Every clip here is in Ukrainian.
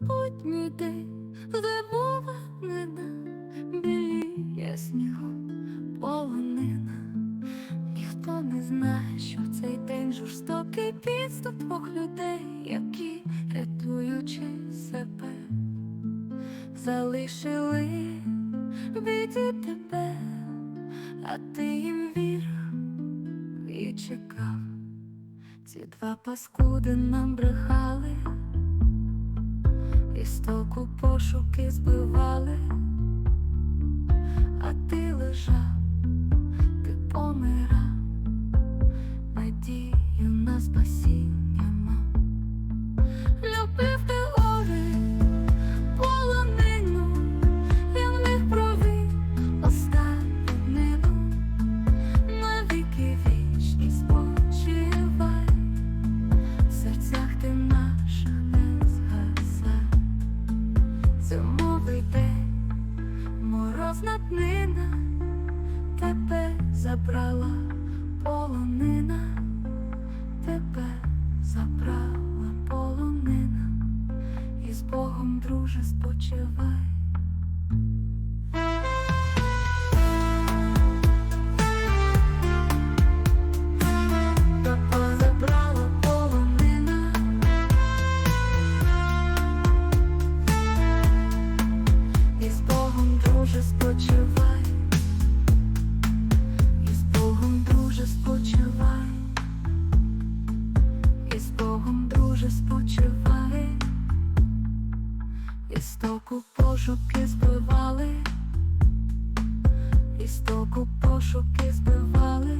Будній день вимовленина, біліє снігу полонина. Ніхто не знає, що цей день жорстокий підступ двох людей, які, рятуючи себе, залишили біді тебе, а ти їм вірив і чекав. Ці два паскуди нам брехали, з пошуки збивали, а ти лежав, ти помирав, морозна днина, тебе забрала полонина, тебе забрала полонина, і з Богом, друже, спочивай. І стоку пошуки збивали, істоку пошуки збивали,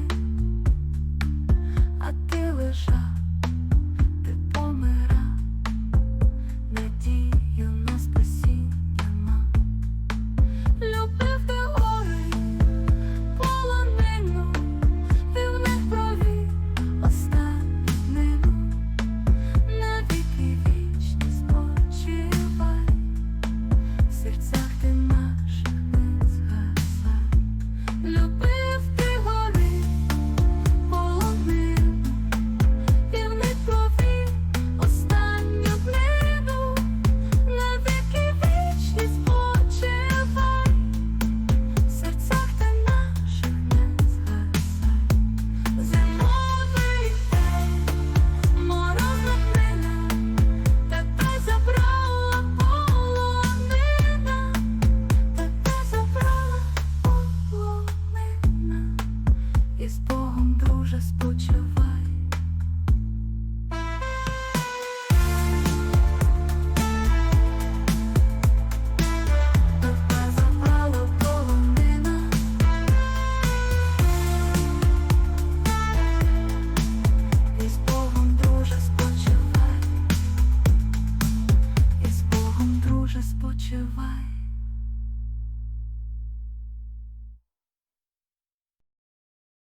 之外。